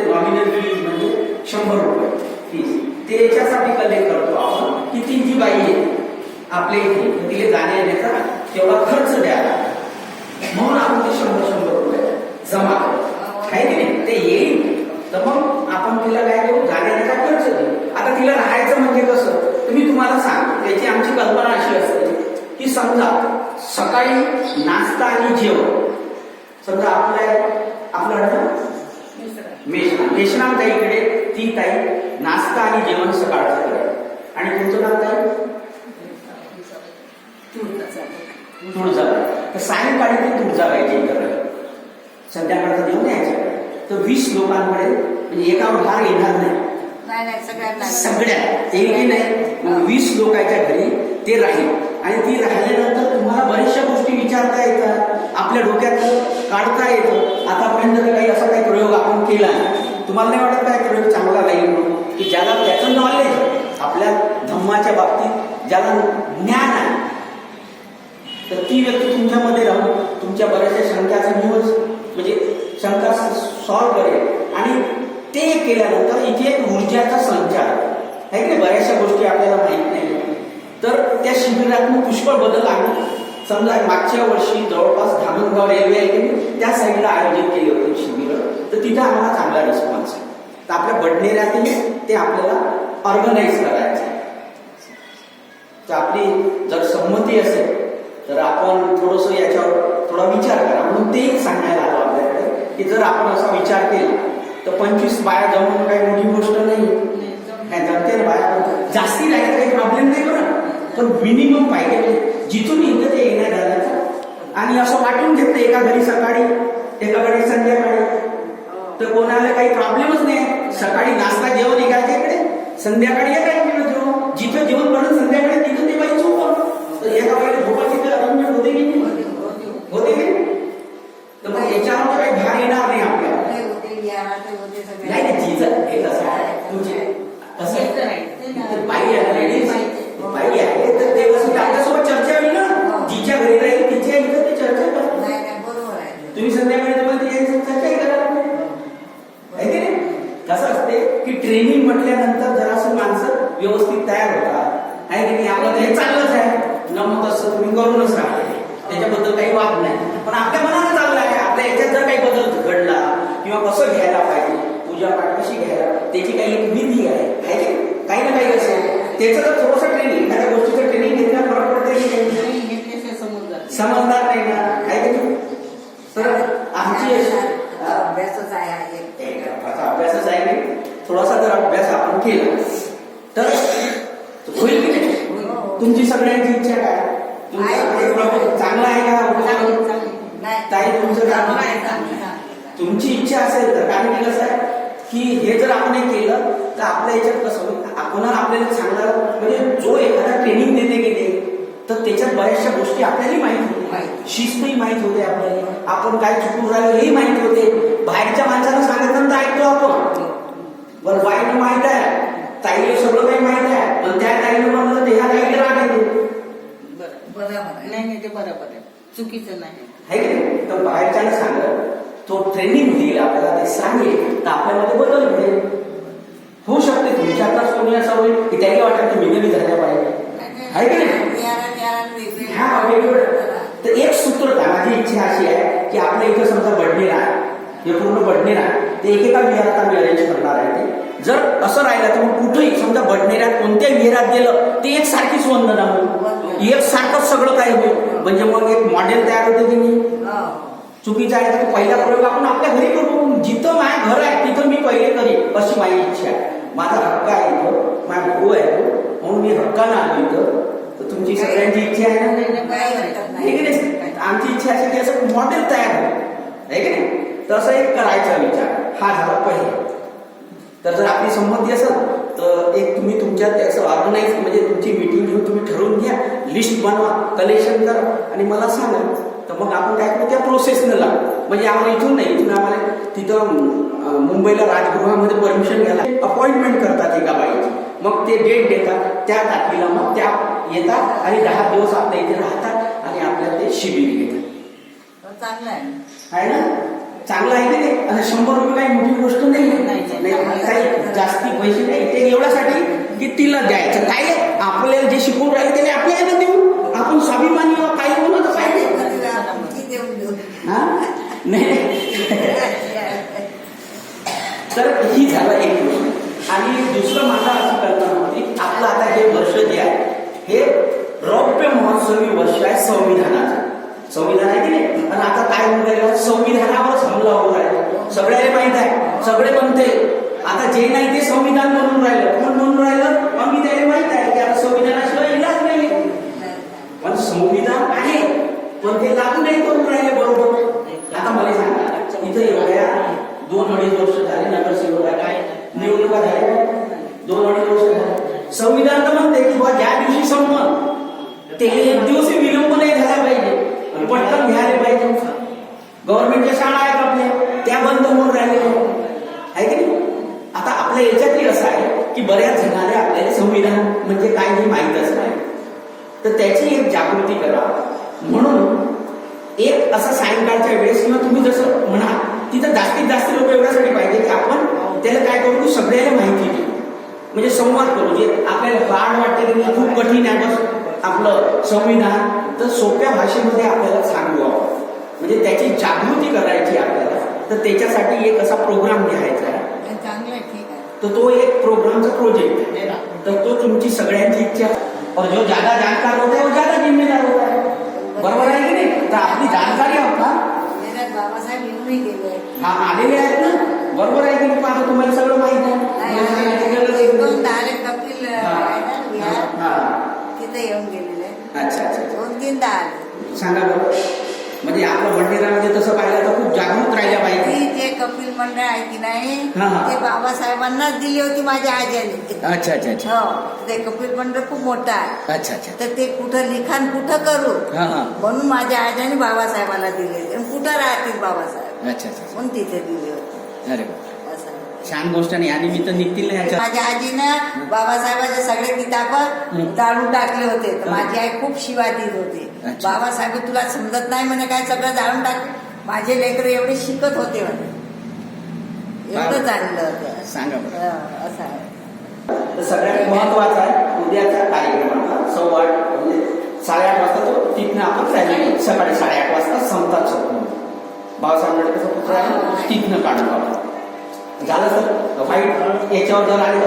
ते nominal fees म्हणजे शंभर रुपये. ते त्याच्यासाठी कलेक्ट करतो आपण की ती जी बाई आहे आपल्या इथे तिला जाण्या येण्याचा तेवढा खर्च द्यायला. म्हणून आपण ते शंभर शंभर रुपये जमा करतो. आहे की नाही? ते येईल. तर मग आपण तिला काय करू? जाण्या खर्च देऊ. आता तिला राहायचं म्हणजे कसं? तर मी तुम्हाला सांगतो त्याची आमची कल्पना अशी असते की समजा सकाळी नाश्ता आणि जेवण. समजा आपल्या आपलं मेषनाम ताईकडे ती ताई नाश्ता आणि जेवण सकाळचं करेल आणि तुमचं नाव ताई? तुळजाबाई. तर सायंकाळी ते तुळजाबाईच्या इकडे संध्याकाळचं जेवण यायचं. तर वीस लोकांकडे म्हणजे एका भार येणार नाही. सगळ्या. एकही नाही. वीस लोकांच्या घरी ते राहील. आणि ती राहिल्यानंतर तुम्हाला बऱ्याचशा गोष्टी विचारता येतात. आपल्या डोक्यात काढता येतं. आतापर्यंत तर काही असा काही प्रयोग आपण केला नाही तुम्हाला नाही वाटत काय प्रयोग चांगला राहील म्हणून? की ज्याला त्याचं नॉलेज आपल्या धम्माच्या बाबतीत ज्याला ज्ञान आहे तर ती व्यक्ती तुमच्यामध्ये राहून तुमच्या बऱ्याचशा शंकाचा न्यूज म्हणजे शंका सॉल्व्ह करेल. आणि ते केल्यानंतर इथे एक ऊर्जाचा संचार आहे. की नाही? बऱ्याचशा गोष्टी आपल्याला माहीत नाही. तर त्या शिबिरातून पुष्कळ बदल आम्ही समजा मागच्या वर्षी जवळपास धामणगाव रेल्वे आहे त्या साईडला आयोजित केले शिबिर. तर तिथे आम्हाला चांगला रिस्पॉन्स आहे. तर आपल्या बडनेऱ्यातील ते आपल्याला ऑर्गनाईज करायचं आहे. तर आपली जर संमती असेल तर आपण थोडस याच्यावर थोडा विचार करा. म्हणून ते एक सांगायला आलो आपल्याकडे की जर आपण असा विचार केला तर पंचवीस बाया जमून काही मोठी गोष्ट नाही. काय जमते ना बाया. जास्ती राहिलं काही प्रॉब्लेम नाही बरं. पण मिनिमम पाहिजे. जिथून येतं ते येण्या जाण्याचं. आणि असं वाटून घेतलं एका घरी सकाळी एका घरी संध्याकाळी तर कोणाला काही प्रॉब्लेमच नाही. सकाळी नाश्ता जेवण एकाच्या इकडे. संध्याकाळी एका इकडे जेवण जिथं जेवण बनत संध्याकाळी तिथं ते बाई झोपण तर एका बाईला झोपायची तर अरेंजमेंट होते की नाही? होते की? तर मग याच्यावर काही भार येणार नाही आपल्याला. नाही नाही जिचं हे कसं आहे तुमचे कसं आहे? बाई आहे लेडीज बाई. आहे. तर ते कसं आपल्यासोबत चर्चा होईल ना. जिच्या घरी राहील तिच्या इथं ते चर्चा करतात तुम्ही व्यवस्थित तयार होतात आहे की नाही आपलं हे चाललंच आहे नमत असं तुम्ही करूनच राहा त्याच्याबद्दल काही वाद नाही पण आपल्या मनानं चाललं आहे आपल्या याच्यात जर काही बदल घडला किंवा कसं घ्यायला पाहिजे पूजा पाठ कशी घ्यायला त्याची काही एक विधी आहे? काही ना काही असेल त्याचं जर थोडंसं ट्रेनिंग एखाद्या गोष्टीचं ट्रेनिंग घेतल्या फरक पडते की नाही समजणार नाही ना आहे की तर आमची अशी हा? अभ्यासच आहे हा अभ्यासच आहे थोडासा जर अभ्यास आपण केला तर होईल की नाही तुमची सगळ्यांची इच्छा काय? चांगला आहे का? नाही. ताई तुमचं काम. तुमची इच्छा असेल तर कारण की कसं आहे की हे जर आपण केलं तर आपल्या याच्यात कसं आपण आपल्याला चांगला म्हणजे जो एखादा ट्रेनिंग देते नाही तर त्याच्यात बऱ्याचशा गोष्टी आपल्यालाही माहीत होते माहीत. शिस्तही माहीत होते आपल्याला. आपण काय चुकून राहिलो हेही माहीत होते. बाहेरच्या माणसाला सांगितलं तर ऐकतो आपण. पण बाईनं माहीत आहे. ताईला सगळं काही माहीत आहे पण त्या ताईनं म्हणलं ते ह्या ताईला राग येते बरोबर. नाही नाही ते बरोबर आहे. चुकीचं नाही. आहे की नाही? तर बाहेरच्याला सांगत तो ट्रेनिंग देईल आपल्याला ते सांगेल तर आपल्यामध्ये बदल घडेल. होऊ शकते तुमच्यातच कोणी असं होईल की त्याला वाटत की मी झाल्या पाहिजे. आहे की नाही. हा तर एक सूत्र माझी इच्छा अशी आहे की आपल्या इथं समजा बडनेर आहे हे पूर्ण बडनेर आहे ते एकेका विहारात आम्ही अरेंज करणार आहे ते. जर असं राहिलं तर मग कुठेही समजा बडनेऱ्यात कोणत्याही विहारात गेलं ते एक सारखीच वंदना होईल एक सारखंच सगळं काही होईल. म्हणजे मग एक मॉडेल तयार होते की नाही. चुकीचं आहे तर पहिला प्रयोग आपण आपल्या घरी करू. जिथं माझं घर आहे तिथं मी पहिले करीन अशी माझी इच्छा आहे. माझा हक्क आहे इथं. माझा भाऊ आहे तो. म्हणून मी हक्कानं आलो इथं. तर तुमची सगळ्यांची इच्छा आहे ना? की नाही. आमची इच्छा अशी की असं मॉडेल तयार होईल. आहे की नाही? तसं एक करायचा विचार. हा झाला पहिले. तर जर आपली संमती असेल तर एक तुम्ही तुमच्या त्याचं ऑर्गनाईज म्हणजे तुमची मीटिंग घेऊन तुम्ही ठरवून घ्या लिस्ट बनवा कलेक्शन करा आणि मला सांगा. तर मग आपण काय करू? त्या प्रोसेसनं लागू. म्हणजे आम्हाला इथून नाही इथून आम्हाला तिथं मुंबईला राजगृहामध्ये परमिशन घ्यायला. अपॉइंटमेंट करतात एका बाईची. मग ते डेट देतात त्या तारखेला मग त्या येतात आणि दहा दिवस आपल्या इथे राहतात आणि आपल्या ते शिबिर घेतात. चांगलं आहे ना? चांगलं आहे की नाही? शंभर रुपये काही मोठी गोष्ट नाही आहे. जास्ती पैसे नाही. ते एवढ्यासाठी की तिला द्यायचं. काय? आपल्याला जे शिकवून राहिले त्याने आपल्याला देऊ आपण स्वाभिमानी काही पाहिजे देऊन देऊ. हा? नाही. तर ही झालं एक गोष्ट. आणि दुसरं माझा अशी कल्पना होती आपलं आता हे वर्ष जे आहे हे रौप्य महोत्सवी वर्ष आहे संविधानाचं. संविधान आहे की नाही? आणि आता काय होऊन राहिलं? संविधानावरच हमला होऊन राहिला. सगळ्याला माहीत आहे. सगळे म्हणते आता जे नाही ते संविधान म्हणून राहिलं. कोण म्हणून राहिलं? आम्ही त्याला माहीत आहे की आता संविधानाशिवाय इलाज नाही पण संविधान आहे. पण ते लागू नाही करून राहिले बरोबर. आता मला सांगा इथं एवढ्या दोन अडीच वर्ष झाले नगरसेवक काय निवडणुका झाल्या? दोन अडीच वर्ष झाले संविधान तर म्हणते की बा ज्या दिवशी संपत ते एक दिवस विलंब नाही झाला पाहिजे आणि पटकन घ्यायला पाहिजे गव्हर्नमेंटच्या शाळा आहेत आपल्या त्या बंद होऊन राहिलेल्या हो. आहे की नाही? आता आपल्या याच्यातही असं आहे की बऱ्याच जणांना आपल्याला संविधान म्हणजे काय हे माहीतच नाही. तर त्याची एक जागृती करा. म्हणून एक असं सायंकाळच्या वेळेस किंवा तुम्ही जसं म्हणा तिथं जास्तीत जास्त लोक एवढ्यासाठी पाहिजे की आपण त्याला काय करू की सगळ्याला माहिती देऊ. म्हणजे संवाद करू जे आपल्याला हार्ड वाटते की खूप कठीण आहे बस आपलं संविधान. तर सोप्या भाषेमध्ये आपल्याला सांगू आपण. म्हणजे त्याची जागृती करायची आपल्याला. तर त्याच्यासाठी एक असा प्रोग्राम लिहायचा आहे. आहे, आहे. तर तो एक प्रोग्रामचा प्रोजेक्ट आहे. तर तो तुमची सगळ्यांची इच्छा और जो ज्यादा जानकार होता है वो ज्यादा जिम्मेदार होता है. बरोबर आहे की नाही? तर आपली येऊनही गेले. हा आलेले आहेत ना? बरोबर आहे की नाही? आता तुम्हाला सगळं माहीत आहे. आहे. तिथे येऊन गेलेले. अच्छा अच्छा. आले सांगा बरं. म्हणजे आपलं भंडेरामध्ये तसं पाहिलं तर खूप जागृत राहिल्या पाहिजे ती जे कपिल मंडळ आहे की नाही हा, हा. ते बाबासाहेबांनाच दिली होती माझ्या आजीने. अच्छा अच्छा अच्छा. हो ते कपिल मंडळ खूप मोठं आहे. अच्छा अच्छा. तर ते कुठं लिखाण कुठं करू? हा हा. म्हणून माझ्या आजीने बाबासाहेबाला दिले आणि कुठं राहतील बाबासाहेब? अच्छा अच्छा म्हणून तिथे दिले होते. अरे वा. छान गोष्ट नाही. आणि मी तर निघतील नाही ह्याच्यात माझ्या आजीनं बाबासाहेबाचे सगळे किताब. जाळून टाकले होते. तर. माझी आई खूप शिवा देत होती. अच्छा. बाबासाहेब तुला समजत नाही म्हणे काय सगळं जाळून टाकले माझे लेकर एवढे शिकत होते म्हणे. एवढं होतं. सांगा बरं. हं, असं आहे. तर सगळ्यात महत्त्वाचा आहे उद्याचा कार्यक्रम आपला सव्वा आठ म्हणजे साडेआठ वाजता तो तिथनं आपण रॅली सकाळी साडेआठ वाजता संपतात चौक बाबासाहेब आंबेडकरचा पुतळा आहे तिथनं काढू आपण झालं सर. व्हाईट याच्यावर जर आले